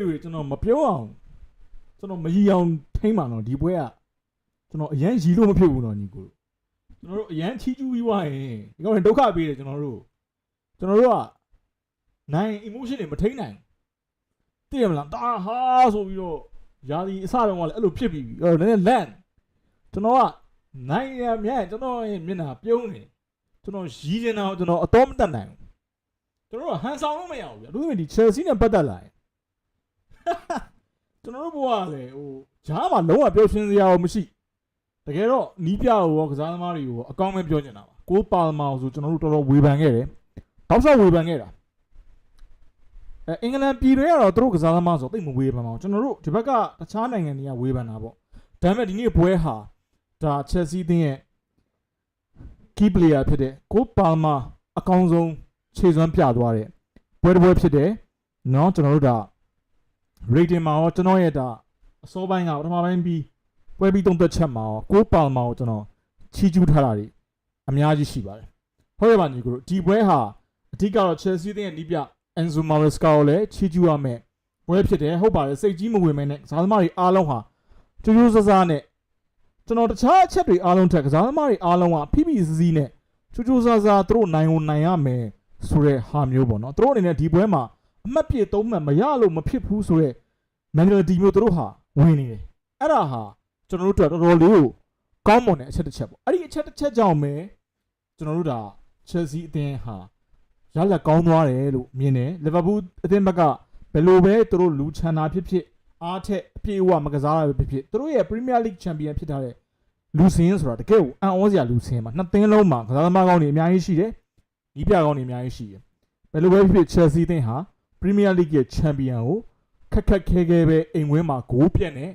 လူတွေကျွန်တော်မပြောအောင်ကျွန်တော်မရီအောင်ထိမ့်ပါတော့ဒီပွဲကကျွန်တော်အရန်ရီလို့မဖြစ်ဘူးတော့ညီကိုကျွန်တော်တို့အရန်ချီးကျူးပြီးွားရင်ဒီကောင်တွေဒုက္ခပေးတယ်ကျွန်တော်တို့ကျွန်တော်တို့ကနိုင် emotion တွေမထိန်နိုင်သိရမလားတာဟာဆိုပြီးတော့ယာဒီအစတုန်းကလည်းအဲ့လိုဖြစ်ပြီးပြီအဲ့တော့နည်းနည်းလန့်ကျွန်တော်ကနိုင်ရမြဲကျွန်တော်ရဲ့မျက်နှာပြုံးနေကျွန်တော်ရီးနေတာကိုကျွန်တော်အတော်မတတ်နိုင်ဘူးကျွန်တော်တို့ဟန်ဆောင်လို့မရဘူးဗျာသူကဒီ Chelsea နဲ့ပတ်သက်လာရင် ကျွန်တော်တို့ဘဝလေဟိုဂျားမှာလုံးဝပြောရှင်စရာမရှိတကယ်တော့နီးပြရောကစားသမားတွေရောအကောင်းပဲပြောနေတာပါကိုပါမာဆိုကျွန်တော်တို့တော်တော်ဝေဖန်ခဲ့တယ်တောက်ဆောက်ဝေဖန်ခဲ့တာအဲအင်္ဂလန်ပြည်တွင်းကတော့သူတို့ကစားသမားဆိုတိတ်မဝေဖန်ပါဘူးကျွန်တော်တို့ဒီဘက်ကတခြားနိုင်ငံတွေကဝေဖန်တာပေါ့ဒါပေမဲ့ဒီနေ့ပွဲဟာဒါချက်စီသင်းရဲ့ key player ဖြစ်တဲ့ကိုပါမာအကောင်းဆုံးခြေစွမ်းပြသွားတဲ့ပွဲတစ်ပွဲဖြစ်တယ်နော်ကျွန်တော်တို့ဒါ rating မှာရောကျွန်တော်ရဲ့ဒါအစောပိုင်းကပထမပိုင်းပြီးပွဲပြီးသုံးသက်ချက်မှာရောကိုပေါင်မှာရောကျွန်တော်ချီးကျူးထားတာတွေအများကြီးရှိပါတယ်ဟုတ်ရပါညီကိုတို့ဒီပွဲဟာအဓိကတော့ Chelsea တဲ့နီးပြ Enzo Maresca ကိုလည်းချီးကျူးရမယ်ပွဲဖြစ်တယ်ဟုတ်ပါတယ်စိတ်ကြီးမဝင်မဲနဲ့ကစားသမားတွေအားလုံးဟာကျိုးကျိုးဆဆနဲ့ကျွန်တော်တခြားအချက်တွေအားလုံးထက်ကစားသမားတွေအားလုံးကဖိဖိစီးစီးနဲ့ကျိုးကျိုးဆဆသူတို့နိုင်ကိုနိုင်ရမယ်ဆိုတဲ့ဟာမျိုးပေါ့နော်သူတို့အနေနဲ့ဒီပွဲမှာ အမှတ်ပြည့်သုံးမှတ်မရလို့မဖြစ်ဘူးဆိုတဲ့ mentality မျိုးသူတို့ဟာဝင်နေတယ်အဲ့ဒါဟာကျွန်တော်တို့အတွက်တော်တော်လေးကိုကောင်းမွန်တဲ့အချက်တစ်ချက်ပေါ့အဲ့ဒီအချက်တစ်ချက်ကြောင့်ပဲကျွန်တော်တို့ဒါ Chelsea အသင်းဟာရလက်ကောင်းသွားတယ်လို့မြင်တယ် Liverpool အသင်းဘက်ကဘယ်လိုပဲသူတို့လူချန်တာဖြစ်ဖြစ်အားထက်အပြည့်အဝမကစားရပဲဖြစ်ဖြစ်သူတို့ရဲ့ Premier League Champion ဖြစ်ထားတဲ့လူစင်းဆိုတာတကယ်ကိုအံ့ဩစရာလူစင်းပါနှစ်သင်းလုံးမှာကစားသမားကောင်းတွေအများကြီးရှိတယ်ဒီပြကောင်းတွေအများကြီးရှိတယ်ဘယ်လိုပဲဖြစ်ဖြစ် Chelsea အသင်းဟာ Premier League ရဲ့ Champion ကိုခက်ခက်ခဲခဲပဲအိမ်ဝင်းမှာဂိုးပြက်နဲ့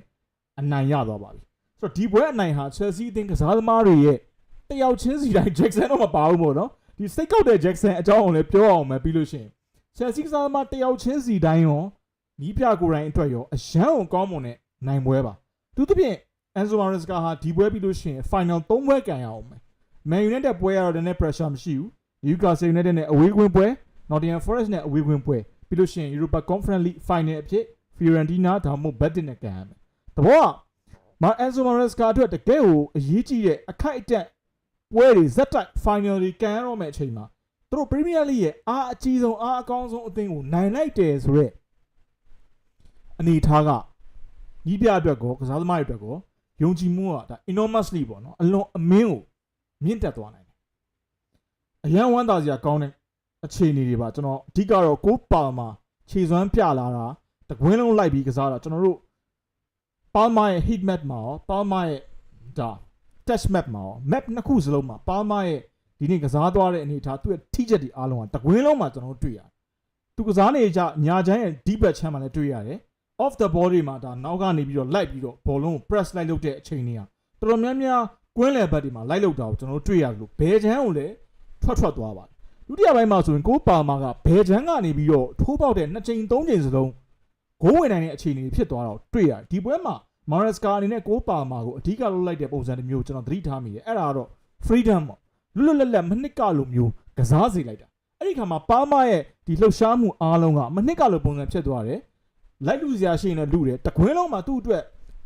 အနိုင်ရသွားပါပြီဆိုတော့ဒီပွဲအနိုင်ဟာ Chelsea အသင်းကစားသမားတွေရဲ့တယောက်ချင်းစီတိုင်း Jackson တော့မပါဘူးမို့နော်ဒီစိတ်ကောက်တဲ့ Jackson အကြောင်းကိုလည်းပြောအောင်မယ်ပြီးလို့ရှိရင် Chelsea ကစားသမားတယောက်ချင်းစီတိုင်းရောနီးပြကိုယ်တိုင်အတွက်ရောအရန်ကိုကောင်းမွန်တဲ့နိုင်ပွဲပါသူသဖြင့် Enzo Maresca ဟာဒီပွဲပြီးလို့ရှိရင် final 3ပွဲကန်ရအောင်မယ် Man United ပွဲကတော့နည်းနည်း pressure မရှိဘူး Newcastle United နဲ့ away win ပွဲ Nottingham Forest နဲ့ away win ပွဲ ပြီးလို့ရှိရင် Europa Conference League final အဖြစ် Fiorentina ဒါမှမဟုတ် Betis နဲ့ကန်ရမယ်။တဘောကမာအန်ဆိုမာရက်စကာအတွက်တကယ်ကိုအရေးကြီးတဲ့အခိုက်အတန့်ပွဲတွေဇက်တိုက် final တွေကန်ရတော့မယ့်အချိန်မှာသူတို့ Premier League ရဲ့အားအကြီးဆုံးအားအကောင်းဆုံးအသင်းကိုနိုင်လိုက်တယ်ဆိုတော့အနေထားကညီးပြအတွက်ကောကစားသမားတွေအတွက်ကောယုံကြည်မှုကဒါ enormously ပေါ့နော်အလွန်အမင်းကိုမြင့်တက်သွားနိုင်တယ်။အရန်ဝမ်းသာစရာကောင်းတဲ့ အခြေအနေတွေပါကျွန်တော်အဓိကတော့ကိုပါမှာခြေစွမ်းပြလာတာတကွင်းလုံးလိုက်ပြီးကစားတာကျွန်တော်တို့ပါမာရဲ့ heat map မှာရောပါမာရဲ့ဒါ test map မှာရော map နှစ်ခုစလုံးမှာပါမာရဲ့ဒီနေ့ကစားသွားတဲ့အနေအထားသူ့ရဲ့ထိချက်တွေအားလုံးကတကွင်းလုံးမှာကျွန်တော်တို့တွေ့ရတယ်သူကစားနေကြညာချမ်းရဲ့ deep back ချမ်းမှာလည်းတွေ့ရတယ် off the ball တွေမှာဒါနောက်ကနေပြီးတော့လိုက်ပြီးတော့ဘောလုံးကို press လိုက်လုပ်တဲ့အချိန်တွေကတော်တော်များများကွင်းလယ်ဘက်တွေမှာလိုက်လုပ်တာကိုကျွန်တော်တို့တွေ့ရတယ်လို့ဘယ်ချမ်းကိုလည်းထွက်ထွက်သွားပါတယ် ဒုတိယပိုင်းမှာဆိုရင်ကိုပါမာကဘယ်ချမ်းကနေပြီးတော့ထိုးပေါက်တဲ့နှစ်ချိန်သုံးချိန်စလုံးဂိုးဝင်နိုင်တဲ့အခြေအနေဖြစ်သွားတော့တွေ့ရတယ်ဒီပွဲမှာမာရက်စကာအနေနဲ့ကိုပါမာကိုအဓိကလုပ်လိုက်တဲ့ပုံစံတစ်မျိုးကျွန်တော်သတိထားမိတယ်အဲ့ဒါကတော့ freedom ပေါ့လွတ်လွတ်လပ်လပ်မနစ်ကလိုမျိုးကစားစေလိုက်တာအဲ့ဒီခါမှာပါမာရဲ့ဒီလှုပ်ရှားမှုအားလုံးကမနစ်ကလိုပုံစံဖြစ်သွားတယ်လိုက်လူစရာရှိရင်လည်းလူတယ်တကွင်းလုံးမှာသူ့အတွက်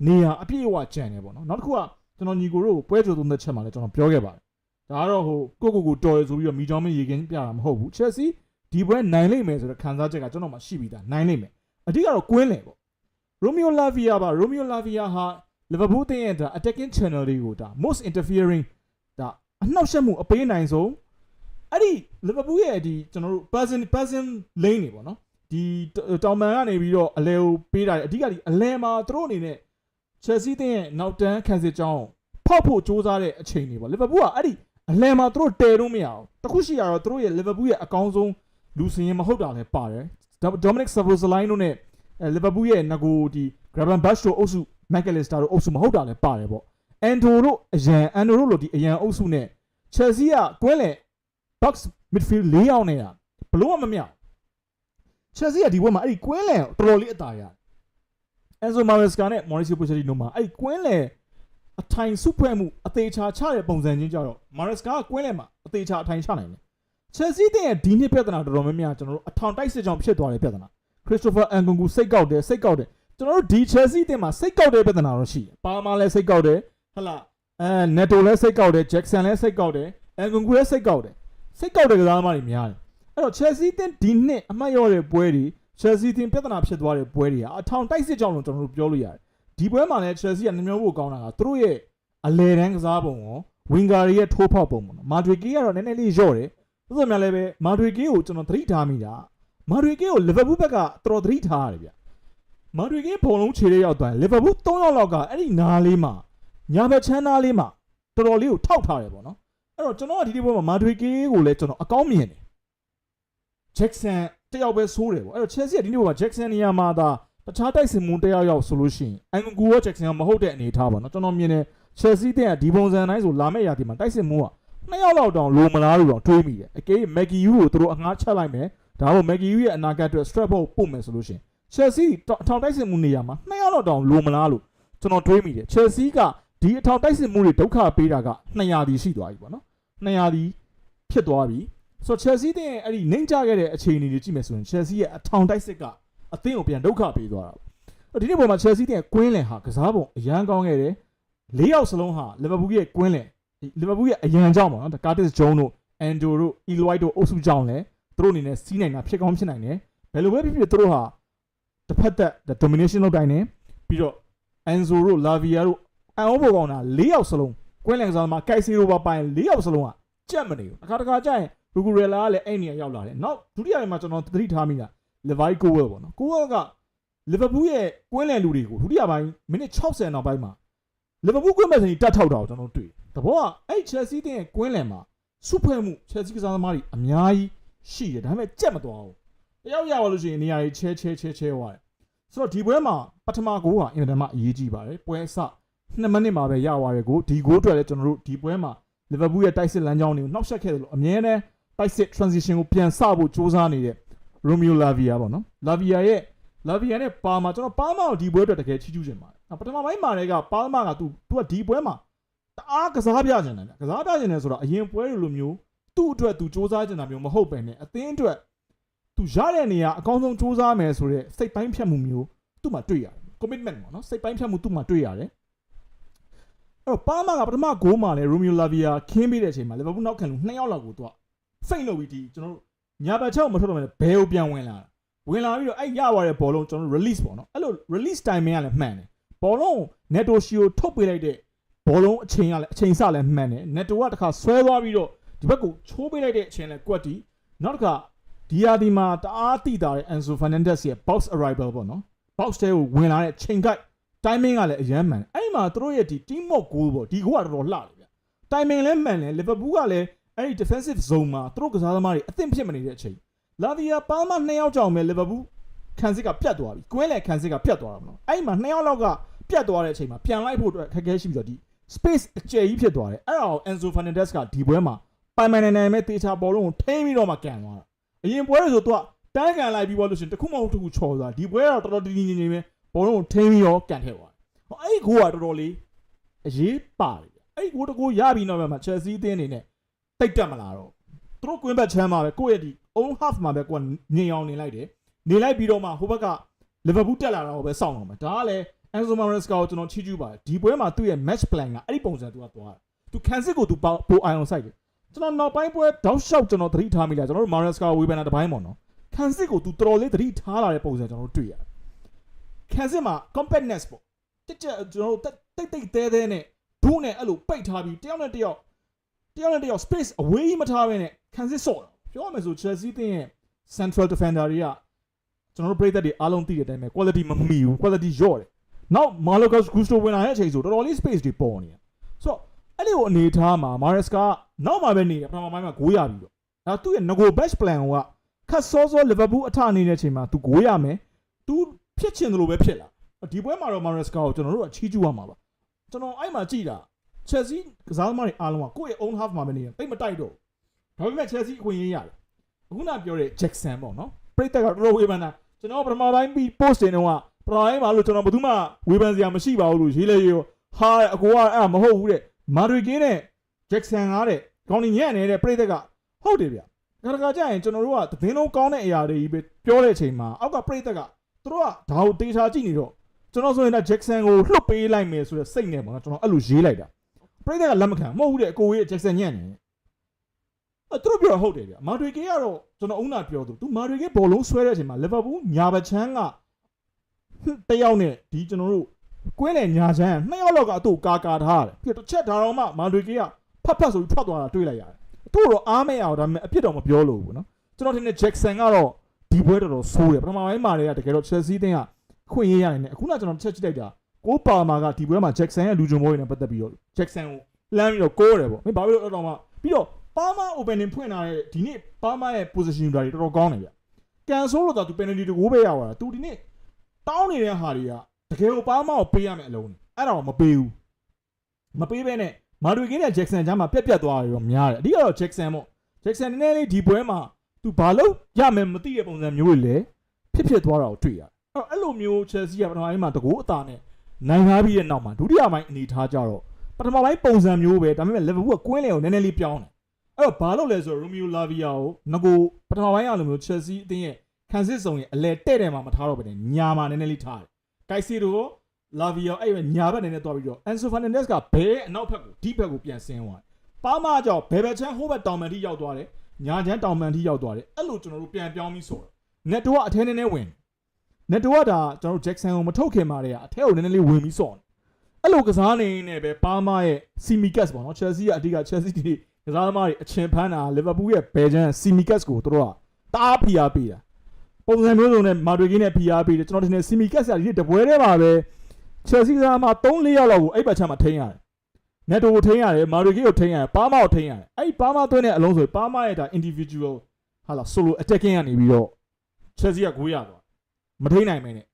နေရာအပြည့်အဝကျန်တယ်ပေါ့နော်နောက်တစ်ခုကကျွန်တော်ညီကိုတို့ကိုပွဲကြိုသုံးသက်ချက်မှာလည်းကျွန်တော်ပြောခဲ့ပါတယ် ဒါကတော့ဟိုကိုကိုကိုတော်ရဆိုပြီးတော့မိချောင်းမရေကင်းပြတာမဟုတ်ဘူး Chelsea ဒီပွဲနိုင်လိမ့်မယ်ဆိုတဲ့ခံစားချက်ကကျွန်တော်မှရှိပြီးသားနိုင်လိမ့်မယ်အဓိကတော့ကွင်းလေပေါ့ Romeo Lavia ပါ Romeo Lavia ဟာ Liverpool တင်းရဲ့ဒါ attacking channel တွေကိုဒါ most interfering ဒါအနှောက်ယှက်မှုအပေးနိုင်ဆုံးအဲ့ဒီ Liverpool ရဲ့ဒီကျွန်တော်တို့ person person lane တွေပေါ့နော်ဒီတောင်မန်ကနေပြီးတော့အလဲကိုပေးတာအဓိကဒီအလဲမှာသူတို့အနေနဲ့ Chelsea တင်းရဲ့နောက်တန်းခံစစ်ကြောင်းဖောက်ဖို့စ조사တဲ့အချိန်တွေပေါ့ Liverpool ကအဲ့ဒီ အလဲမှာသူတို့တဲလို့မရအောင်တခုရှိရတော့သူတို့ရဲ့ Liverpool ရဲ့အကောင်းဆုံးလူစင်ရင်မဟုတ်တာလည်းပါတယ် Dominic Szoboszlai တို့နဲ့အဲ Liverpool ရဲ့ငကိုဒီ Gravenberch တို့အုပ်စု McAllister တို့အုပ်စုမဟုတ်တာလည်းပါတယ်ပေါ့ Endo တို့အရန် Endo တို့လို့ဒီအရန်အုပ်စုနဲ့ Chelsea ကကွင်းလေ box midfield ၄ယောက်နဲ့ဘလို့မှမမြောက် Chelsea ကဒီဘက်မှာအဲ့ဒီကွင်းလေတော်တော်လေးအသာရ Enzo Maresca နဲ့ Mauricio Pochettino မှာအဲ့ဒီကွင်းလေ အထိုင်စုဖွဲ့မှုအသေးချာချတဲ့ပုံစံချင်းကြတော့ Maresca ကကွင်းလေမှာအသေးချာအထိုင်ချနိုင်တယ် Chelsea တဲ့ရဲ့ဒီနှစ်ပြဿနာတော်တော်များများကျွန်တော်တို့အထောင်တိုက်စစ်ကြောင်ဖြစ်သွားတဲ့ပြဿနာခရစ်စတိုဖာအန်ကွန်ကူစိတ်ကောက်တယ်စိတ်ကောက်တယ်ကျွန်တော်တို့ဒီ Chelsea အသင်းမှာစိတ်ကောက်တဲ့ပြဿနာတော့ရှိတယ်ပါမာလည်းစိတ်ကောက်တယ်ဟလာအဲ Neto လည်းစိတ်ကောက်တယ် Jackson လည်းစိတ်ကောက်တယ်အန်ကွန်ကူလည်းစိတ်ကောက်တယ်စိတ်ကောက်တဲ့ကစားသမားတွေများတယ်အဲ့တော့ Chelsea အသင်းဒီနှစ်အမှတ်ရတဲ့ပွဲတွေ Chelsea အသင်းပြဿနာဖြစ်သွားတဲ့ပွဲတွေကအထောင်တိုက်စစ်ကြောင်းလို့ကျွန်တော်တို့ပြောလို့ရတယ် ဒီပွဲမှာလည်း Chelsea ကနှမျောဖို့ကောင်းတာကသူတို့ရဲ့အလဲတန်းကစားပုံရော Winger တွေရဲ့ထိုးဖောက်ပုံပေါ့နော်မာဒရီကီကတော့နည်းနည်းလေးလျော့တယ်သို့သော်များလည်းပဲမာဒရီကီကိုကျွန်တော်သတိထားမိတာမာဒရီကီကိုလီဗာပူးဘက်ကတော်တော်သတိထားရတယ်ဗျမာဒရီကီဘုံလုံးခြေလေးရောက်သွားရင်လီဗာပူး၃ယောက်လောက်ကအဲ့ဒီနားလေးမှာညာဘက်ချမ်းနားလေးမှာတော်တော်လေးကိုထောက်ထားတယ်ပေါ့နော်အဲ့တော့ကျွန်တော်ကဒီဒီပွဲမှာမာဒရီကီကိုလည်းကျွန်တော်အကောင်းမြင်တယ်ဂျက်ဆန်တယောက်ပဲဆိုးတယ်ပေါ့အဲ့တော့ Chelsea ကဒီနေ့ပွဲမှာဂျက်ဆန်နေရာမှာသာ တခြားတိုက်စင်မှုတယောက်ယောက်ဆိုလို့ရှိရင်အန်ကူရောဂျက်ဆန်ကမဟုတ်တဲ့အနေအထားပါနော်ကျွန်တော်မြင်တယ် Chelsea တဲ့ကဒီပုံစံတိုင်းဆိုလာမယ့်ရာသီမှာတိုက်စစ်မှုကနှစ်ယောက်လောက်တောင်လိုမလားလို့တော့တွေးမိတယ်အကေးမက်ဂီယူကိုသူတို့အငှားချက်လိုက်မယ်ဒါမှမဟုတ်မက်ဂီယူရဲ့အနာဂတ်အတွက် strap ဖို့ပို့မယ်ဆိုလို့ရှိရင် Chelsea အထောင်တိုက်စစ်မှုနေရာမှာနှစ်ယောက်လောက်တောင်လိုမလားလို့ကျွန်တော်တွေးမိတယ် Chelsea ကဒီအထောင်တိုက်စစ်မှုတွေဒုက္ခပေးတာက200ဒီရှိသွားပြီပေါ့နော်200ဒီဖြစ်သွားပြီဆိုတော့ Chelsea တဲ့အဲ့ဒီနှိမ့်ကြခဲ့တဲ့အခြေအနေတွေကြည့်မယ်ဆိုရင် Chelsea ရဲ့အထောင်တိုက်စစ်က အသင်းကိုပြန်ဒုက္ခပေးသွားတာပေါ့ဒီနေ့ပေါ်မှာ Chelsea တဲ့ကွင်းလင်ဟာကစားပုံအရန်ကောင်းခဲ့တယ်လေးယောက်စလုံးဟာလီဗာပူးရဲ့ကွင်းလေလီဗာပူးရဲ့အရန်ကြောင့်ပေါ့နော်ကာတစ်ဂျုံတို့အန်ဒိုတို့အီလွိုက်တို့အုပ်စုကြောင့်လည်းသူတို့အနေနဲ့စီးနိုင်တာဖြစ်ကောင်းဖြစ်နိုင်တယ်ဘယ်လိုပဲဖြစ်ဖြစ်သူတို့ဟာတစ်ဖက်သက် domination လုပ်တိုင်းနေပြီးတော့အန်ဇိုတို့လာဗီယာတို့အန်အိုဘောကောင်တာလေးယောက်စလုံးကွင်းလန်ကစားမှာကိုက်စီရိုပါပိုင်လေးယောက်စလုံးကကြက်မနေဘူးတစ်ခါတစ်ခါကျရင်ရူဂူရလာကလည်းအဲ့နေရာရောက်လာတယ်နောက်ဒုတိယပိုင်းမှာကျွန်တော်သတိထားမိတာ လီဗိုင်ကိုဝဲပေါ့နော်ကိုဝဲကလီဗာပူးရဲ့ကွင်းလန်လူတွေကိုဒုတိယပိုင်းမိနစ်60နောက်ပိုင်းမှာလီဗာပူးကွင်းမဲ့စင်တက်ထောက်တာကိုကျွန်တော်တွေ့တဘောကအဲ့ချယ်ဆီတင်းရဲ့ကွင်းလန်မှာစုဖွဲ့မှုချယ်ဆီကစားသမားတွေအများကြီးရှိတယ်ဒါပေမဲ့ကြက်မသွားဘူးတယောက်ရပါလို့ရှိရင်နေရာကြီးချဲချဲချဲချဲသွားတယ်ဆိုတော့ဒီပွဲမှာပထမဂိုးကအင်တာနက်အရေးကြီးပါတယ်ပွဲစ2မိနစ်မှာပဲရသွားတယ်ကိုဒီဂိုးအတွက်လည်းကျွန်တော်တို့ဒီပွဲမှာလီဗာပူးရဲ့တိုက်စစ်လမ်းကြောင်းတွေကိုနှောက်ယှက်ခဲ့တယ်လို့အမြဲတမ်းတိုက်စစ် transition ကိုပြန်ဆဖို့စူးစမ်းနေတဲ့ Romeo Lavia ပေါ့နော် Lavia ရဲ့ Lavia နဲ့ပါမာကျွန်တော်ပါမာကိုဒီပွဲအတွက်တကယ်ချီးကျူးချင်ပါတယ်။ပထမပိုင်းမှာလည်းကပါမာကသူသူကဒီပွဲမှာတအားကစားပြချင်တယ်ကစားပြချင်တယ်ဆိုတော့အရင်ပွဲတွေလိုမျိုးသူ့အတွက်သူစူးစမ်းချင်တာမျိုးမဟုတ်ပဲねအသင်းအတွက်သူရတဲ့နေရာအကောင်းဆုံးစူးစမ်းမယ်ဆိုတဲ့စိတ်ပိုင်းဖြတ်မှုမျိုးသူ့မှာတွေ့ရတယ် commitment ပေါ့နော်စိတ်ပိုင်းဖြတ်မှုသူ့မှာတွေ့ရတယ်အဲ့တော့ပါမာကပထမဂိုးမှာလဲ Romeo Lavia ခင်းပေးတဲ့အချိန်မှာ Liverpool နောက်ခံလူ2ယောက်လောက်ကိုသူကဖိတ်လို့ပြီးဒီကျွန်တော်တို့ ညာဘက်ချက်ကိုမထွက်တော့မယ်ဘယ်ကိုပြန်ဝင်လာတာဝင်လာပြီးတော့အဲ့ရသွားတဲ့ဘောလုံးကျွန်တော်တို့ release ပေါ့နော်အဲ့လို release timing ကလည်းမှန်တယ်ဘောလုံး netto shio ထုတ်ပေးလိုက်တဲ့ဘောလုံးအချိန်ကလည်းအချိန်စလည်းမှန်တယ် netto ကတခါဆွဲသွားပြီးတော့ဒီဘက်ကိုချိုးပေးလိုက်တဲ့အချိန်လည်းကွက်တီနောက်တစ်ခါဒီယာဒီမှာတအားတိတာတဲ့ Enzo Fernandez ရဲ့ box arrival ပေါ့နော် box ထဲကိုဝင်လာတဲ့ချိန်ကိုက် timing ကလည်းအရန်မှန်အဲ့မှာသူတို့ရဲ့ဒီ team mode goal ပေါ့ဒီ goal ကတော်တော်လှတယ်ဗျ timing လည်းမှန်တယ် Liverpool ကလည်း အဲ့ဒီ defensive zone မှာသူတို့ကစားသမားတွေအသင့်ဖြစ်မနေတဲ့အချိန်လာဗီယာပါမနှစ်ယောက်ကြောင့်ပဲလီဗာပူးခံစစ်ကပြတ်သွားပြီကွင်းလေခံစစ်ကပြတ်သွားတာမလို့အဲ့ဒီမှာနှစ်ယောက်လောက်ကပြတ်သွားတဲ့အချိန်မှာပြန်လိုက်ဖို့အတွက်ခက်ခဲရှိပြီးတော့ဒီ space အကျယ်ကြီးဖြစ်သွားတယ်အဲ့ဒါကို Enzo Fernandez ကဒီပွဲမှာပိုင်ပိုင်နိုင်နိုင်ပဲတေချာဘောလုံးကိုထိန်းပြီးတော့မှကန်သွားတာအရင်ပွဲတွေဆိုသူကတန်းကန်လိုက်ပြီးဘောလို့ရှိရင်တစ်ခုမဟုတ်တစ်ခုချော်သွားဒီပွဲကတော့တော်တော်တင်းတင်းတင်းပဲဘောလုံးကိုထိန်းပြီးတော့ကန်ထည့်သွားတယ်ဟောအဲ့ဒီဂိုးကတော်တော်လေးအရေးပါတယ်ဗျအဲ့ဒီဂိုးတကူရပြီးတော့မှ Chelsea အသင်းအနေနဲ့ တိတ်တက်မလာတော့သူတို့ကွင်းဘက်ချမ်းမှာပဲကိုယ့်ရဲ့ဒီ own half မှာပဲကိုကညင်အောင်နေလိုက်တယ်နေလိုက်ပြီးတော့မှဟိုဘက်ကလီဗာပူးတက်လာတာကိုပဲစောင့်အောင်မယ်ဒါကလည်း Enzo Maresca ကိုကျွန်တော်ချီးကျူးပါတယ်ဒီပွဲမှာသူ့ရဲ့ match plan ကအဲ့ဒီပုံစံသူကသွားတယ်သူခံစစ်ကိုသူပိုအိုင်အောင်စိုက်တယ်ကျွန်တော်နောက်ပိုင်းပွဲတောက်လျှောက်ကျွန်တော်သတိထားမိလားကျွန်တော်တို့ Maresca ဝေဘန်နာတစ်ပိုင်းပေါ့နော်ခံစစ်ကိုသူတော်တော်လေးသတိထားလာတဲ့ပုံစံကျွန်တော်တို့တွေ့ရတယ်ခံစစ်မှာ compactness ပေါ့တက်တက်ကျွန်တော်တို့တိတ်တိတ်တဲတဲနဲ့ဒုနဲ့အဲ့လိုပိတ်ထားပြီးတယောက်နဲ့တယောက်တ ယောက်နဲ့တယောက် space အဝေးကြီးမထားဘဲနဲ့ခံစစ်ဆော့တာပြောရမယ်ဆို Chelsea တင်းရဲ့ central defender တွေကကျွန်တော်တို့ပြည်သက်တွေအားလုံးသိတဲ့အတိုင်းပဲ quality မမီဘူး quality လျော့တယ်။နောက် Marcos Gusto ဝင်လာတဲ့အချိန်ဆိုတော်တော်လေး space တွေပေါ်နေတယ်။ဆိုတော့အဲ့ဒီကိုအနေထားမှာ Maresca နောက်မှပဲနေတယ်ပထမပိုင်းမှာဂိုးရပြီးတော့အဲသူ့ရဲ့ Nago best plan ကခတ်စောစော Liverpool အထနေတဲ့အချိန်မှာသူဂိုးရမယ်။ तू ဖြစ်ချင်တယ်လို့ပဲဖြစ်လာ။ဒီပွဲမှာတော့ Maresca ကိုကျွန်တော်တို့အချီးကျူးရမှာပါ။ကျွန်တော်အဲ့မှာကြည့်တာ Chelsea ကစားသမားတွေအားလုံးကကိုယ့်ရဲ့ own half မှာပဲနေတယ်တိတ်မတိုက်တော့ဘူးဒါပေမဲ့ Chelsea အခွင့်အရေးရတယ်အခုနပြောတဲ့ Jackson ပေါ့နော်ပရိသတ်ကတော်တော်ဝေဖန်တာကျွန်တော်ပထမပိုင်းပြီး post တင်တော့ကပထမပိုင်းမှာလို့ကျွန်တော်ဘယ်သူမှဝေဖန်စရာမရှိပါဘူးလို့ရေးလေရေးရောဟာအကိုကအဲ့ဒါမဟုတ်ဘူးတဲ့မာဒရီကင်းနဲ့ Jackson ကားတဲ့ကောင်းနေညံ့နေတဲ့ပရိသတ်ကဟုတ်တယ်ဗျခါတခါကျရင်ကျွန်တော်တို့ကသတင်းလုံးကောင်းတဲ့အရာတွေကြီးပဲပြောတဲ့အချိန်မှာအောက်ကပရိသတ်ကသူတို့ကဒါကိုတေချာကြည့်နေတော့ကျွန်တော်ဆိုရင်တော့ Jackson ကိုလွတ်ပေးလိုက်မယ်ဆိုတဲ့စိတ်နဲ့ပေါ့နော်ကျွန်တော်အဲ့လိုရေးလိုက်တာ ပရိသတ်ကလက်မခံမဟုတ်ဘူးတဲ့အကိုကြီး Jackson ညံ့နေအဲ့သူတို့ပြောဟုတ်တယ်ဗျမာဒွေကေကတော့ကျွန်တော်အုံနာပြောသူသူမာဒွေကေဘောလုံးဆွဲတဲ့အချိန်မှာလီဗာပူးညာဘချမ်းကတယောက်နဲ့ဒီကျွန်တော်တို့ကွင်းလေညာချမ်းနှစ်ယောက်လောက်ကအတူကာကာထားတယ်ပြီးတော့တစ်ချက်ထားတော့မှမာဒွေကေကဖတ်ဖတ်ဆိုပြီးထွက်သွားတာတွေ့လိုက်ရတယ်သူ့တော့အားမရအောင်ဒါပေမဲ့အပြစ်တော့မပြောလို့ဘူးနော်ကျွန်တော်ထင်တယ် Jackson ကတော့ဒီပွဲတော်တော်ဆိုးတယ်ပထမပိုင်းမှာတွေကတကယ်တော့ Chelsea တင်းကခွင့်ရရတယ်နဲ့အခုနကကျွန်တော်ချက်ကြည့်လိုက်တာ ကိုပါမာကဒီပွဲမှာ Jackson ရဲ့လူဂျုံဘောတွေနဲ့ပတ်သက်ပြီးတော့ Jackson ကိုလမ်းပြီးတော့ကိုးတယ်ပေါ့မင်းဘာဖြစ်လို့အဲ့တော့မှပြီးတော့ပါမာ opening ဖွင့်လာတဲ့ဒီနေ့ပါမာရဲ့ position တွေတော်တော်ကောင်းတယ်ဗျကန်ဆိုးလို့တော့သူ penalty တကိုးပဲရသွားတာသူဒီနေ့တောင်းနေတဲ့ဟာတွေကတကယ်ကိုပါမာကိုပေးရမယ်အလုံးအဲ့ဒါတော့မပေးဘူးမပေးဘဲနဲ့မာဒွေကင်းနဲ့ Jackson ကြားမှာပြက်ပြက်သွားတယ်တော့များတယ်အဓိကတော့ Jackson ပေါ့ Jackson နည်းနည်းလေးဒီပွဲမှာသူဘာလို့ရမယ်မသိတဲ့ပုံစံမျိုးတွေလည်းဖြစ်ဖြစ်သွားတာကိုတွေ့ရတယ်အဲ့တော့အဲ့လိုမျိုး Chelsea ကပထမပိုင်းမှာတကူအသာနဲ့ နိုင်ထားပြီးတဲ့နောက်မှာဒုတိယပိုင်းအနေထားကြတော့ပထမပိုင်းပုံစံမျိုးပဲဒါပေမဲ့ Liverpool ကကွင်းလေကိုနည်းနည်းလေးပြောင်းတယ်အဲ့တော့ဘာလို့လဲဆိုတော့ Romeo Lavia ကိုငကိုပထမပိုင်းအလိုမျိုး Chelsea အသင်းရဲ့ခံစစ်ဆောင်ရဲ့အလဲတဲ့တယ်မှာမထားတော့ဘဲနဲ့ညာမှာနည်းနည်းလေးထားတယ် Caicedo ကို Lavia အဲ့ပဲညာဘက်နည်းနည်းသွားပြီးတော့ Enzo Fernandez ကဘဲအနောက်ဘက်ကိုဒီဘက်ကိုပြန်ဆင်းသွားတယ်ပါမာကြောင့်ဘယ်ဘက်ချမ်းဟိုးဘက်တောင်မန်ထိရောက်သွားတယ်ညာချမ်းတောင်မန်ထိရောက်သွားတယ်အဲ့လိုကျွန်တော်တို့ပြန်ပြောင်းပြီးဆိုတော့ net တော့အထဲနည်းနည်းဝင် net တော့ဒါကျွန်တော်တို့ Jackson ကိုမထုတ်ခင်မှာတည်းကအထဲကိုနည်းနည်းလေးဝင်ပြီးစော့တယ်အဲ့လိုကစားနေနေပဲပါမာရဲ့ Simicas ပေါ့နော် Chelsea ကအဓိက Chelsea ဒီကစားသမားတွေအချင်းဖမ်းတာ Liverpool ရဲ့ဘယ်ချမ်း Simicas ကိုတို့ကတအားဖိအားပေးတာပုံစံမျိုးစုံနဲ့မာဒွေကင်းနဲ့ဖိအားပေးတယ်ကျွန်တော်ထင်တယ် Simicas ကဒီတပွဲထဲမှာပဲ Chelsea ကစားသမား3-4ယောက်လောက်ကိုအဲ့ဘက်ချမ်းမှာထိန်းရတယ် net ကိုထိန်းရတယ်မာဒွေကင်းကိုထိန်းရတယ်ပါမာကိုထိန်းရတယ်အဲ့ဒီပါမာသွင်းတဲ့အလုံးဆိုပါမာရဲ့ဒါ individual ဟာလာ solo attacking ကနေပြီးတော့ Chelsea ကဂိုးရသွား မထိနိုင်မဲနဲ့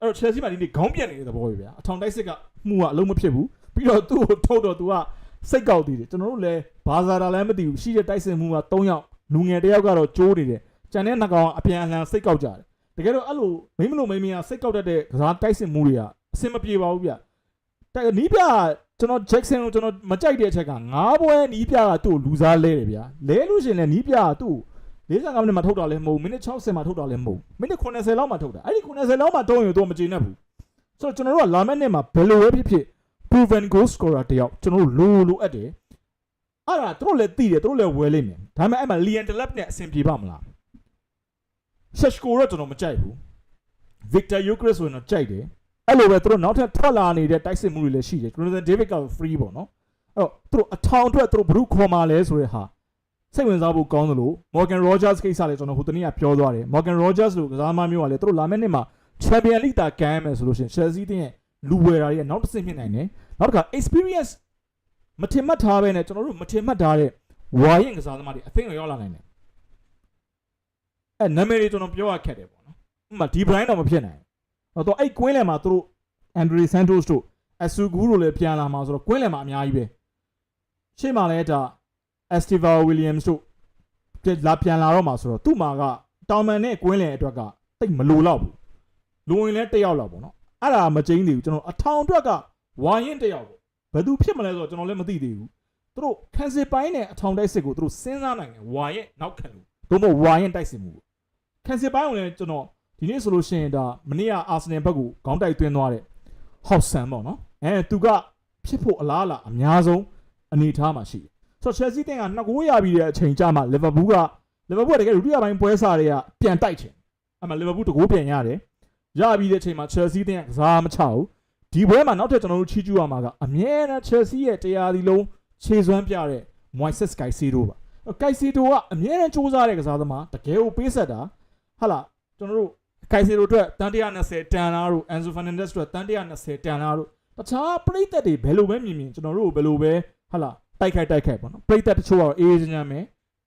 အဲ့တော့ Chelsea မှာဒီနေ့ခေါင်းပြက်နေတဲ့သဘောပဲဗျာအထောင်တိုက်စစ်ကမှုကအလုံးမဖြစ်ဘူးပြီးတော့သူ့ကိုထုတ်တော့သူကစိတ်ကောက်သေးတယ်ကျွန်တော်တို့လည်းဘာသာတာလည်းမသိဘူးရှိတဲ့တိုက်စစ်မှုက3ယောက်လူငယ်တစ်ယောက်ကတော့ကျိုးနေတယ်ကြံတဲ့နှကောင်အပြန်အလှန်စိတ်ကောက်ကြတယ်တကယ်တော့အဲ့လိုမိမလို့မိမရစိတ်ကောက်တတ်တဲ့ကစားတိုက်စစ်မှုတွေကအဆင်မပြေပါဘူးဗျတိုက်နီးပြကျွန်တော် Jackson ကိုကျွန်တော်မကြိုက်တဲ့အချက်ကငါးပွဲနီးပြကသူ့ကိုလူစားလဲတယ်ဗျာလဲလို့ရှရင်လည်းနီးပြကသူ့ကို 45မိနစ်မှာထုတ်တာလည်းမဟုတ်မိနစ်60မှာထုတ်တာလည်းမဟုတ်မိနစ်80လောက်မှာထုတ်တာအဲ့ဒီ80လောက်မှာတုံးရင်တော့မကျေနပ်ဘူးဆိုတော့ကျွန်တော်တို့ကလာမယ့်နှစ်မှာဘယ်လိုပဲဖြစ်ဖြစ် proven goal scorer တယောက်ကျွန်တော်တို့လိုလိုအပ်တယ်အဲ့ဒါတို့လည်းသိတယ်တို့လည်းဝယ်လိမ့်မယ်ဒါပေမဲ့အဲ့မှာ Lian Delap နဲ့အဆင်ပြေပါမလား Sheshko တော့ကျွန်တော်မကြိုက်ဘူး Victor Eucharist ဆိုရင်တော့ကြိုက်တယ်အဲ့လိုပဲတို့နောက်ထပ်ထွက်လာနေတဲ့တိုက်စစ်မှုတွေလည်းရှိတယ် Jonathan David က free ပေါ့နော်အဲ့တော့တို့အထောင်အတွက်တို့ဘယ်သူခေါ်มาလဲဆိုတဲ့ဟာ စိတ်ဝင်စားဖို့ကောင်းသလို Morgan Rogers ကိစ္စလည်းကျွန်တော်ဟိုတနေ့ကပြောသွားတယ် Morgan Rogers လို့ကစားသမားမျိုးကလည်းတို့လာမယ့်နှစ်မှာ Champion League တာကမ်းမယ်ဆိုလို့ရှိရင် Chelsea တင်းရဲ့လူဝယ်တာတွေကနောက်တစ်ဆင့်မြင့်နိုင်တယ်နောက်တစ်ခါ experience မထင်မှတ်ထားပဲနဲ့ကျွန်တော်တို့မထင်မှတ်ထားတဲ့ဝါရင်ကစားသမားတွေအသိဉာဏ်ရောက်လာနိုင်တယ်အဲနာမည်တွေကျွန်တော်ပြောရခက်တယ်ပေါ့နော်ဥပမာဒီ brand တော့မဖြစ်နိုင်ဘူးတော့အဲ့ကွင်းလယ်မှာသူတို့ Andre Santos တို့ Asugu တို့လည်းပြန်လာမှာဆိုတော့ကွင်းလယ်မှာအများကြီးပဲရှေ့မှာလည်းဒါ Estival Williams တို့ပြန်လာပြန်လာတော့မှာဆိုတော့သူ့မှာကတောင်မန်နဲ့ကွင်းလယ်အတွက်ကတိတ်မလိုတော့ဘူးလူဝင်လည်းတစ်ယောက်လောက်ပေါ့နော်အဲ့ဒါမကျင်းသေးဘူးကျွန်တော်အထောင်အတွက်ကဝါရင်တစ်ယောက်ပေါ့ဘယ်သူဖြစ်မလဲဆိုတော့ကျွန်တော်လည်းမသိသေးဘူးသူတို့ခံစစ်ပိုင်းနဲ့အထောင်တိုက်စစ်ကိုသူတို့စဉ်းစားနိုင်တယ်ဝါရဲ့နောက်ခံလို့သို့မဟုတ်ဝါရင်တိုက်စစ်မှုပေါ့ခံစစ်ပိုင်းကိုလည်းကျွန်တော်ဒီနေ့ဆိုလို့ရှိရင်ဒါမနေ့ကအာဆင်နယ်ဘက်ကိုခေါင်းတိုက်သွင်းသွားတဲ့ဟော့ဆန်ပေါ့နော်အဲသူကဖြစ်ဖို့အလားအလာအများဆုံးအနေအထားမှာရှိတယ် ဆိုတော့ Chelsea တင်ကနှစ်ကိုးရပြီးတဲ့အချိန်ကြမှာ Liverpool က Liverpool ကတကယ်ဒုတိယပိုင်းပွဲစားတွေကပြန်တိုက်ချင်အဲ့မှာ Liverpool တကိုးပြန်ရတယ်ရပြီးတဲ့အချိန်မှာ Chelsea တင်ကကစားမချဘူးဒီပွဲမှာနောက်ထပ်ကျွန်တော်တို့ချီးကျူးရမှာကအမြဲတမ်း Chelsea ရဲ့တရားဒီလုံးခြေစွမ်းပြတဲ့ Moises Caicedo ပါအဲ့ Caicedo ကအမြဲတမ်းစူးစမ်းတဲ့ကစားသမားတကယ်ကိုပေးဆက်တာဟာလာကျွန်တော်တို့ Caicedo အတွက်တန်120တန်လားတို့ Enzo Fernandez အတွက်တန်120တန်လားတို့တခြားပရိသတ်တွေဘယ်လိုပဲမြင်မြင်ကျွန်တော်တို့ကိုဘယ်လိုပဲဟာလာ တိုက်ခိုက်တိုက်ခိုက်ပေါ့နော်ပရိသတ်တချို့ကတော့အေးချမ်းချမ်းပဲ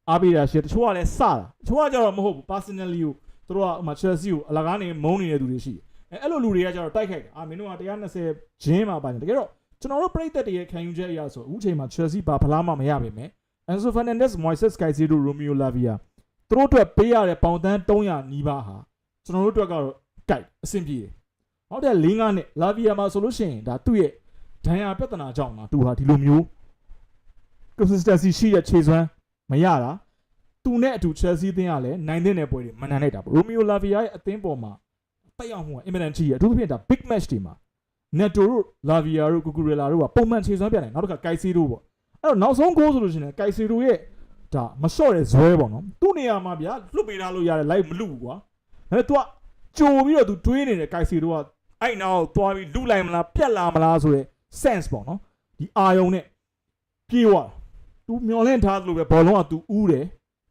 အားပေးတာရှိတယ်တချို့ကလည်းစတာတချို့ကကြတော့မဟုတ်ဘူး personally ကိုသူတို့ကဟိုမှာ Chelsea ကိုအလကားနေမုန်းနေတဲ့သူတွေရှိတယ်အဲအဲ့လိုလူတွေကကြတော့တိုက်ခိုက်တယ်အာမင်းတို့က120ဂျင်းမှာပါတယ်တကယ်တော့ကျွန်တော်တို့ပရိသတ်တွေရဲ့ခံယူချက်အရဆိုအခုချိန်မှာ Chelsea ဘာဖလားမှမရပါပဲ။ Enzo Fernandez, Moises Caicedo, Romeo Lavia သူတို့အတွက်ပေးရတဲ့ပေါင်တန်း300နီးပါးဟာကျွန်တော်တို့အတွက်ကတော့ကြိုက်အဆင်ပြေတယ်။နောက်တဲ့၄၅နှစ် Lavia မှာဆိုလို့ရှိရင်ဒါသူ့ရဲ့ဒဏ်ရာပြဿနာကြောင့်လားသူဟာဒီလိုမျိုး consistency ရှိတဲ့ခြေစွမ်းမရတာသူနဲ့အတူ Chelsea အသင်းကလည်းနိုင်တဲ့နယ်ပွဲတွေမနိုင်လိုက်တာပေါ့ Romeo Lavia ရဲ့အသင်းပေါ်မှာတက်ရောက်မှုကအင်မတန်ကြီးရအထူးသဖြင့်ဒါ big match တွေမှာ Neto တို့ Lavia တို့ Cucurella တို့ကပုံမှန်ခြေစွမ်းပြတယ်နောက်တစ်ခါ Caicedo ပေါ့အဲ့တော့နောက်ဆုံး goal ဆိုလို့ရှိရင် Caicedo ရဲ့ဒါမလျှော့တဲ့ဇွဲပေါ့နော်သူ့နေရာမှာဗျာလွတ်ပေးထားလို့ရတယ်လိုက်မလွတ်ဘူးကွာဒါပေမဲ့ तू ကကြိုပြီးတော့ तू တွေးနေတဲ့ Caicedo ကအဲ့နောက်သွားပြီးလူလိုက်မလားပြက်လာမလားဆိုတဲ့ sense ပေါ့နော်ဒီအာယုံနဲ့ပြေးသွား သူမျောလင့်ထားသလိုပဲဘောလုံးက तू ဥးတယ်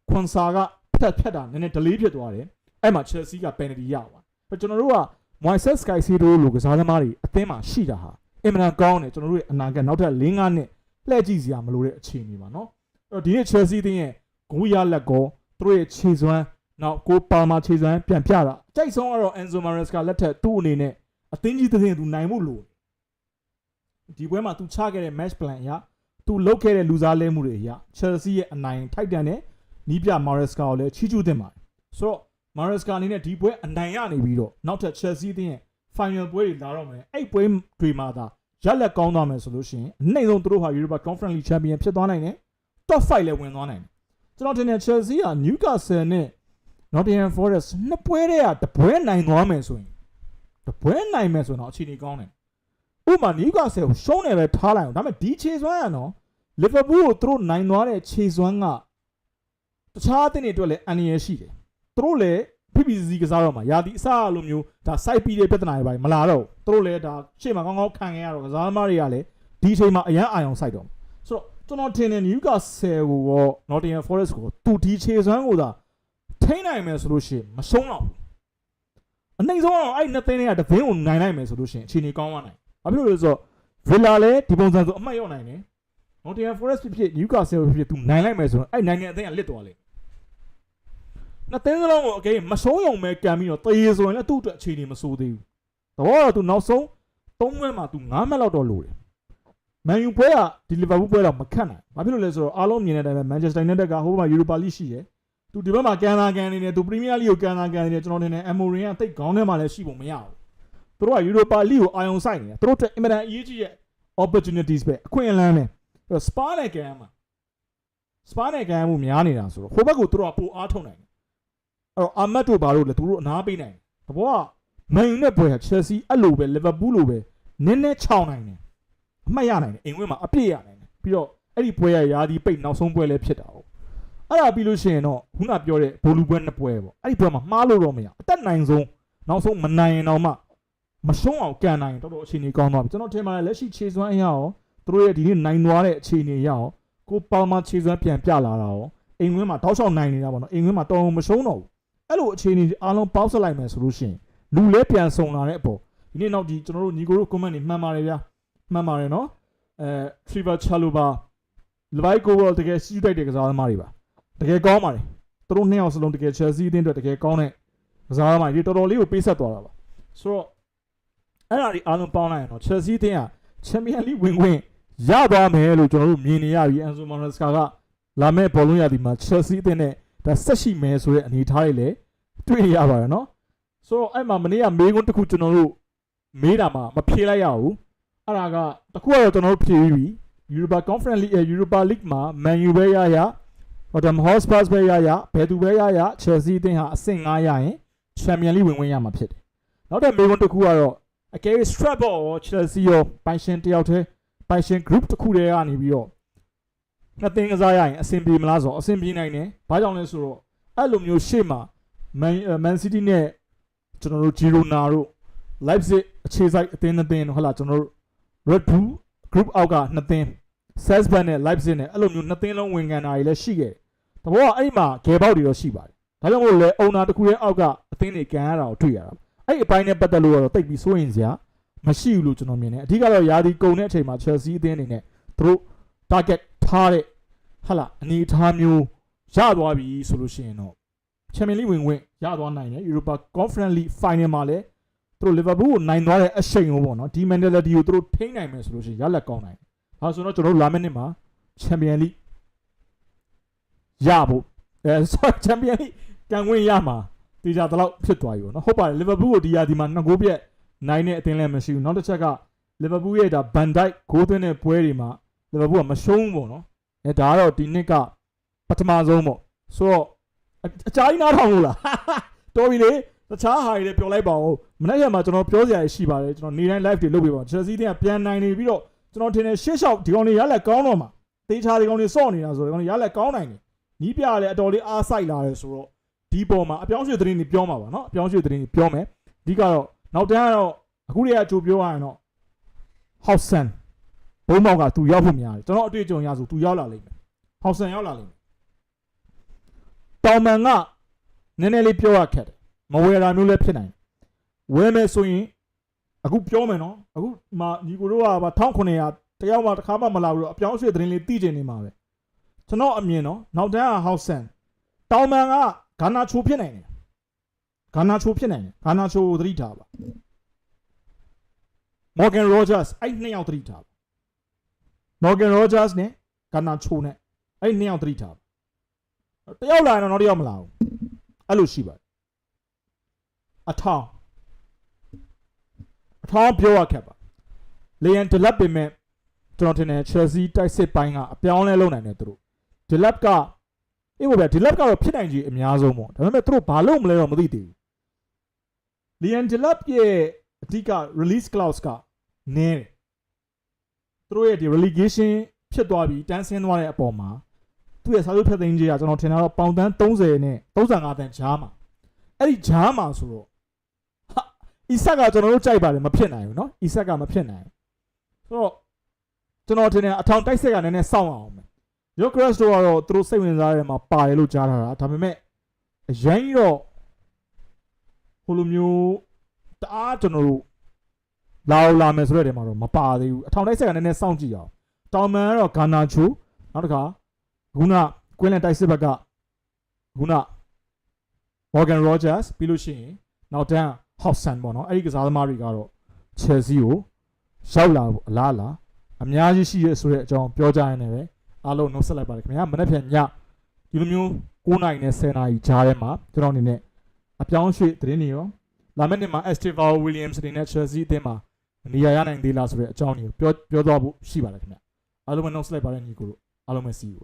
ခွန်စာကဖြတ်ဖြတ်တာနည်းနည်း delay ဖြစ်သွားတယ်အဲ့မှာ Chelsea က penalty ရသွားအဲ့ကျွန်တော်တို့က Moises Caicedo လိုကစားသမားတွေအသင်းမှာရှိတာဟာအင်မတန်ကောင်းတယ်ကျွန်တော်တို့ရဲ့အနာဂတ်နောက်ထပ်၄-၅နှစ်လှည့်ကြည့်စရာမလိုတဲ့အခြေအနေပါနော်အဲ့တော့ဒီနေ့ Chelsea အသင်းရဲ့ဂိုးရလက်ကောသူတို့ရဲ့ခြေစွမ်းနောက်ကိုပါမာခြေစွမ်းပြန်ပြတာအကြိုက်ဆုံးကတော့ Enzo Maresca လက်ထက်သူ့အနေနဲ့အသင်းကြီးတစ်သင်းသူနိုင်မှုလို့ဒီပွဲမှာသူချခဲ့တဲ့ match plan အရ သူလုပ်ခဲ့တဲ့လူစားလဲမှုတွေအရ Chelsea ရဲ့အနိုင်ထိုက်တန်တဲ့နီးပြ Maresca ကိုလည်းချီးကျူးသင့်ပါတယ်ဆိုတော့ Maresca အနေနဲ့ဒီပွဲအနိုင်ရနေပြီးတော့နောက်ထပ် Chelsea အသင်းရဲ့ final ပွဲတွေလာတော့မယ်အဲ့ပွဲတွေမှာသာရက်လက်ကောင်းသွားမယ်ဆိုလို့ရှိရင်အနိုင်ဆုံးသူတို့ဟာ Europa Conference League Champion ဖြစ်သွားနိုင်တယ် top 5လည်းဝင်သွားနိုင်တယ်ကျွန်တော်ထင်တယ် Chelsea က Newcastle နဲ့ Nottingham Forest နှစ်ပွဲတည်းကတပွဲနိုင်သွားမယ်ဆိုရင်တပွဲနိုင်မယ်ဆိုတော့အခြေအနေကောင်းတယ် ဥပမာ Newcastle ကိုရှုံးတယ်ပဲထားလိုက်အောင်ဒါပေမဲ့ဒီခြေစွမ်းကနော် Liverpool ကိုသူတို့နိုင်သွားတဲ့ခြေစွမ်းကတခြားအသင်းတွေအတွက်လည်းအန္တရာယ်ရှိတယ်သူတို့လည်း PPC ကစားတော့မှာယာဒီအစားလိုမျိုးဒါ site ပြီးတဲ့ပြဿနာတွေပါမလာတော့ဘူးသူတို့လည်းဒါရှေ့မှာကောင်းကောင်းခံခဲ့ရတော့ကစားသမားတွေကလည်းဒီအချိန်မှာအရန်အာရုံစိုက်တော့မှာဆိုတော့ကျွန်တော်ထင်တယ် Newcastle ကိုရော Nottingham Forest ကိုသူဒီခြေစွမ်းကိုသာထိန်းနိုင်မယ်ဆိုလို့ရှိရင်မရှုံးတော့ဘူးအနိုင်ဆုံးတော့အဲ့နှစ်သိန်းတွေကတပင်းကိုနိုင်နိုင်မယ်ဆိုလို့ရှိရင်အခြေအနေကောင်းသွားနိုင် ဘာဖြစ်လို့လဲဆိုတော့ Villa လည်းဒီပုံစံဆိုအမှတ်ရောက်နိုင်တယ် Nottingham Forest ဖြစ်ဖြစ် Newcastle ဖြစ်ဖြစ်သူနိုင်လိုက်မယ်ဆိုတော့အဲ့နိုင်ငံအသင်းကလစ်သွားလိမ့်မယ်နှစ်သိန်းစလုံးကိုအကေမရှုံးရုံပဲကံပြီးတော့တရေဆိုရင်လည်းသူ့အတွက်အခြေအနေမဆိုးသေးဘူး။တော့တော့သူနောက်ဆုံး၃မှတ်မှာသူ၅မှတ်လောက်တော့လိုတယ်။မန်ယူပွဲကဒီလီဗာပူးပွဲတော့မခတ်နိုင်။ဘာဖြစ်လို့လဲဆိုတော့အားလုံးမြင်တဲ့အတိုင်းပဲမန်ချက်စတာယူနိုက်တက်ကဟိုဘက်မှာယူရိုပါလိရှိတယ်။သူဒီဘက်မှာကန်သာကန်နေတယ်သူပရီးမီးယားလိကိုကန်သာကန်နေတယ်ကျွန်တော်ထင်တယ်အမိုရင်ကတိတ်ခေါင်းထဲမှာလည်းရှိဖို့မရဘူး။ သူတို့ကယူရိုပါလိကိုအာယုံဆိုင်နေတယ်။သူတို့အတွက်အင်မတန်အရေးကြီးတဲ့ opportunities ပဲအခွင့်အလမ်းပဲ။အဲ့တော့ Spa နဲ့ကန်မှာ Spa နဲ့ကန်မှုများနေတာဆိုတော့ဟိုဘက်ကိုသူတို့ကပိုအားထုတ်နိုင်တယ်အဲ့တော့အာမတ်တို့ဘာလို့လဲသူတို့အနာပေးနိုင်တယ်တဘောကမန်ယူနဲ့ပွဲဟာ Chelsea အဲ့လိုပဲလီဗာပူးလိုပဲနည်းနည်းချောင်းနိုင်တယ်အမှတ်ရနိုင်တယ်အိမ်ဝင်းမှာအပြည့်ရနိုင်တယ်ပြီးတော့အဲ့ဒီပွဲရရာဒီပိတ်နောက်ဆုံးပွဲလည်းဖြစ်တာ哦အဲ့ဒါပြီးလို့ရှိရင်တော့ခုနပြောတဲ့ဘိုလူပွဲနှစ်ပွဲပေါ့အဲ့ဒီပွဲမှာမှားလို့တော့မရအသက်နိုင်ဆုံးနောက်ဆုံးမနိုင်ရင်တော့မှ မရှုံးအောင်ကန်နိုင်ရင်တော်တော်အခြေအနေကောင်းသွားပြီကျွန်တော်ထင်ပါတယ်လက်ရှိခြေစွမ်းအရာရောသူတို့ရဲ့ဒီနေ့နိုင်သွားတဲ့အခြေအနေအရရောကိုပေါင်မခြေစွမ်းပြန်ပြလာတာရောအိမ်ဝင်းမှာတောက်လျှောက်နိုင်နေတာပေါ့နော်အိမ်ဝင်းမှာတော်တော်မရှုံးတော့ဘူးအဲ့လိုအခြေအနေအားလုံးပေါင်းစပ်လိုက်မယ်ဆိုလို့ရှိရင်လူလဲပြန်ဆုံလာတဲ့အပေါ်ဒီနေ့နောက်ဒီကျွန်တော်တို့ညီကိုတို့ comment တွေမှန်ပါတယ်ဗျာမှန်ပါတယ်နော်အဲ Trevor Chalobah လဘိုက်ကိုဘောတကယ်စီးတိုက်တဲ့ကစားသမားတွေပါတကယ်ကောင်းပါတယ်သူတို့နှစ်ယောက်စလုံးတကယ် Chelsea အသင်းအတွက်တကယ်ကောင်းတဲ့ကစားသမားတွေတော်တော်လေးကိုပေးဆက်သွားတာပါဆိုတော့ အဲ့ဒါဒီအားလုံးပေါင်းလိုက်ရင်တော့ Chelsea အသင်းက Champions League ဝင်ခွင့်ရသွားမယ်လို့ကျွန်တော်တို့မြင်နေရပြီ Enzo Maresca ကလာမဲ့ဘောလုံးရသည်မှာ Chelsea အသင်းနဲ့ဒါဆက်ရှိမယ်ဆိုတဲ့အနေအထားတွေလည်းတွေ့နေရပါတယ်နော်ဆိုတော့အဲ့မှာမနေ့ကမေးခွန်းတစ်ခုကျွန်တော်တို့မေးတာမှာမဖြေလိုက်ရဘူးအဲ့ဒါကတစ်ခုကတော့ကျွန်တော်တို့ဖြေပြီးပြီ Europa Conference League အဲ Europa League မှာ Man U ပဲရရ Tottenham Hotspur ပဲရရဘယ်သူပဲရရ Chelsea အသင်းဟာအဆင့်9ရရင် Champion League ဝင်ဝင်ရမှာဖြစ်တယ်နောက်တဲ့မေးခွန်းတစ်ခုကတော့ အကယ် Strasbourg ရော Chelsea ရောပိုင်ရှင်တယောက်တည်းပိုင်ရှင် group တစ်ခုတည်းကနေပြီးတော့နှစ်သင်းကစားရရင်အဆင်ပြေမလားဆိုတော့အဆင်ပြေနိုင်တယ်ဘာကြောင့်လဲဆိုတော့အဲ့လိုမျိုးရှေ့မှာ Man Man City နဲ့ကျွန်တော်တို့ Girona တို့ Leipzig အခြေစိုက်အသင်းနှစ်သင်းတို့ဟုတ်လားကျွန်တော်တို့ Red Bull group အောက်ကနှစ်သင်း Salzburg နဲ့ Leipzig နဲ့အဲ့လိုမျိုးနှစ်သင်းလုံးဝင်ကန်တာတွေလည်းရှိခဲ့တယ်။တဘောကအဲ့မှာဂယ်ပေါက်တွေတော့ရှိပါတယ်။ဒါကြောင့်မို့လဲအုံနာတစ်ခုရဲ့အောက်ကအသင်းတွေကန်ရတာကိုတွေ့ရတာ။ အဲ့ဒီအပိုင်းနဲ့ပတ်သက်လို့ကတော့တိတ်ပြီးစိုးရင်စရာမရှိဘူးလို့ကျွန်တော်မြင်တယ်။အဓိကတော့ယာဒီကုံတဲ့အချိန်မှာ Chelsea အသင်းအနေနဲ့သူတို့ target ထားတဲ့ဟာလာအနေအထားမျိုးရသွားပြီဆိုလို့ရှိရင်တော့ Champions League ဝင်ဝင်ရသွားနိုင်တယ် Europa Conference League Final မှာလည်းသူတို့ Liverpool ကိုနိုင်သွားတဲ့အချိန်ကိုပေါ့နော်ဒီ mentality ကိုသူတို့ထိန်းနိုင်မယ်ဆိုလို့ရှိရင်ရလက်ကောင်းနိုင်တယ်။ဒါဆိုတော့ကျွန်တော်တို့လာမယ့်နှစ်မှာ Champions League ရဖို့အဲ sorry Champions League ကန်ဝင်ရမှာ တေချာတလောက်ဖြစ်သွားပြီပေါ့နော်ဟုတ်ပါတယ် Liverpool ကိုဒီရာဒီမှာနှစ်ဂိုးပြက်နိုင်တဲ့အသင်းလည်းမရှိဘူးနောက်တစ်ချက်က Liverpool ရဲ့ဒါ Van Dijk ဂိုးသွင်းတဲ့ပွဲတွေမှာ Liverpool ကမရှုံးဘူးပေါ့နော်အဲဒါကတော့ဒီနှစ်ကပထမဆုံးပေါ့ဆိုတော့အအကြာကြီးနားထောင်လို့လားတော်ပြီလေတခြားဟာတွေလည်းပြောလိုက်ပါဦးမနေ့ကမှကျွန်တော်ပြောစရာရှိပါတယ်ကျွန်တော်နေတိုင်း live တွေလုပ်ပေးပါချယ်ဆီတင်းကပြန်နိုင်နေပြီးတော့ကျွန်တော်ထင်တယ်ရှေ့လျှောက်ဒီကောင်တွေရလက်ကောင်းတော့မှာတေချာဒီကောင်တွေစော့နေတာဆိုတော့ဒီကောင်တွေရလက်ကောင်းနိုင်တယ်နီးပြလည်းအတော်လေးအားစိုက်လာတယ်ဆိုတော့ ဒီပေါ်မှာအပြောင်းအရွှေ့သတင်းတွေပြောမှာပါเนาะအပြောင်းအရွှေ့သတင်းတွေပြောမယ်အဓိကတော့နောက်တန်းကတော့အခုတည်းကအကြိုပြောရရင်တော့ House Sun ဘုံမောက်ကသူရောက်ဖို့များတယ်ကျွန်တော်အတွေ့အကြုံရဆိုသူရောက်လာလိမ့်မယ် House Sun ရောက်လာလိမ့်မယ်တောင်မန်ကနည်းနည်းလေးပြောရခက်တယ်မဝယ်တာမျိုးလည်းဖြစ်နိုင်တယ်ဝယ်မယ်ဆိုရင်အခုပြောမယ်နော်အခုဒီမှာညီကိုတို့ကပါ1900တယောက်မှတစ်ခါမှမလာဘူးတော့အပြောင်းအရွှေ့သတင်းလေးသိကျင်နေမှာပဲကျွန်တော်အမြင်နော်နောက်တန်းက House Sun တောင်မန်က ဂါနာချိုဖြစ်နိုင်တယ်ဂါနာချိုဖြစ်နိုင်တယ်ဂါနာချိုကိုသတိထားပါ Morgan Rogers အဲ့နှစ်ယောက်သတိထားပါ Morgan Rogers နဲ့ဂါနာချိုနဲ့အဲ့နှစ်ယောက်သတိထားပါတယောက်လာရင်တော့နောက်တစ်ယောက်မလာဘူးအဲ့လိုရှိပါတယ်အထောင်အထောင်ပြောရခက်ပါလေယန်ဒလက်ပင်မဲ့ကျွန်တော်ထင်တယ် Chelsea တိုက်စစ်ပိုင်းကအပြောင်းလဲလုပ်နိုင်တယ်သူတို့ဒလက်က အေးဘောဗျာဒလက်ကတော့ဖြစ်နိုင်ကြီးအများဆုံးပေါ့ဒါပေမဲ့သူတို့ဘာလုပ်မလဲတော့မသိသေးဘူးလီယန်ဒလက်ရဲ့အဓိက release clause ကနည်းတယ်သူတို့ရဲ့ဒီ relegation ဖြစ်သွားပြီးတန်းဆင်းသွားတဲ့အပေါ်မှာသူ့ရဲ့စာချုပ်ဖက်သိမ်းကြီးကကျွန်တော်ထင်တာတော့ပေါင်တန်း30နဲ့35တန်းကြားမှာအဲ့ဒီကြားမှာဆိုတော့ဟာအီဆက်ကကျွန်တော်တို့ကြိုက်ပါတယ်မဖြစ်နိုင်ဘူးเนาะအီဆက်ကမဖြစ်နိုင်ဘူးဆိုတော့ကျွန်တော်ထင်တယ်အထောင်တိုက်ဆက်ကနည်းနည်းစောင့်အောင်မယ် ယောဂရက်စ်တို့ကတော့သူတို့စိတ်ဝင်စားတဲ့မှာပါတယ်လို့ကြားထားတာဒါပေမဲ့အရင်တော့ဟိုလိုမျိုးတအားကျွန်တော်တို့လာအောင်လာမယ်ဆိုတဲ့နေရာမှာတော့မပါသေးဘူးအထောင်တိုက်ဆက်ကနည်းနည်းစောင့်ကြည့်အောင်တောင်မန်ကတော့ဂါနာချိုနောက်တစ်ခါခုနကွင်းလန်တိုက်စစ်ဘက်ကခုန Morgan Rogers ပြီးလို့ရှိရင်နောက်တန်း Hobson ပေါ့နော်အဲ့ဒီကစားသမားတွေကတော့ Chelsea ကိုရောက်လာဖို့အလားအလာအများကြီးရှိရဆိုတဲ့အကြောင်းပြောကြရင်လည်း အားလုံးနှုတ်ဆက်လိုက်ပါတယ်ခင်ဗျာမနေ့ဖြန်ညဒီလိုမျိုး9နိုင်နဲ့10နိုင်ကြားထဲမှာကျွန်တော်အနေနဲ့အပြောင်းရွှေ့သတင်းတွေရောလာမယ့်နေ့မှာ Estevao Williams တွေနဲ့ Chelsea အသင်းမှာနေရာရနိုင်သေးလားဆိုတဲ့အကြောင်းတွေကိုပြောပြောသွားဖို့ရှိပါတယ်ခင်ဗျာအားလုံးပဲနှုတ်ဆက်လိုက်ပါတယ်ညီကိုတို့အားလုံးပဲ see you